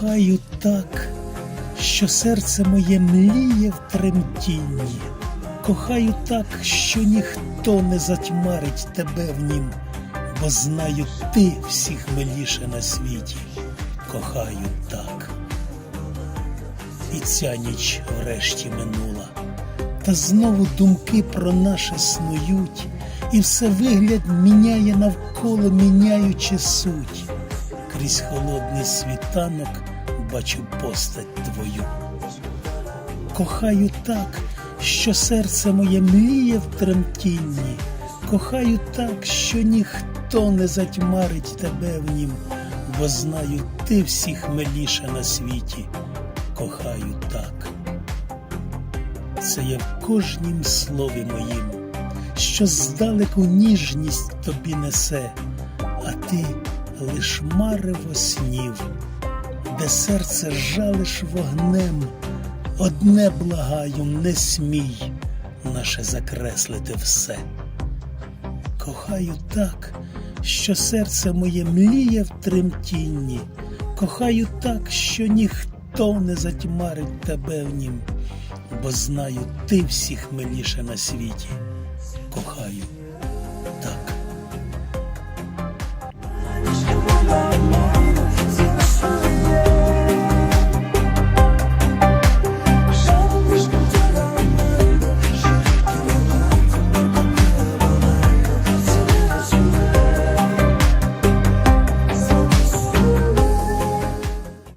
Кохаю так, що серце моє мліє в тремтінні. Кохаю так, що ніхто не затьмарить тебе в нім, бо знаю, ти всіх миліше на світі. Кохаю так. І ця ніч врешті минула, та знову думки про наше снують, і все вигляд міняє навколо, міняючи суть. Крізь холодний світанок бачу постать твою. Кохаю так, що серце моє мліє в тремтінні. Кохаю так, що ніхто не затьмарить тебе в нім, бо знаю, ти всіх миліша на світі. Кохаю так. Це є в кожнім слові моїм, що здалеку ніжність тобі несе, а ти лиш марево снів, де серце жалиш вогнем. Одне благаю, не смій наше закреслити все. Кохаю так, що серце моє мліє в тремтінні, кохаю так, що ніхто не затьмарить тебе в нім, бо знаю, ти всіх миліше на світі. Кохаю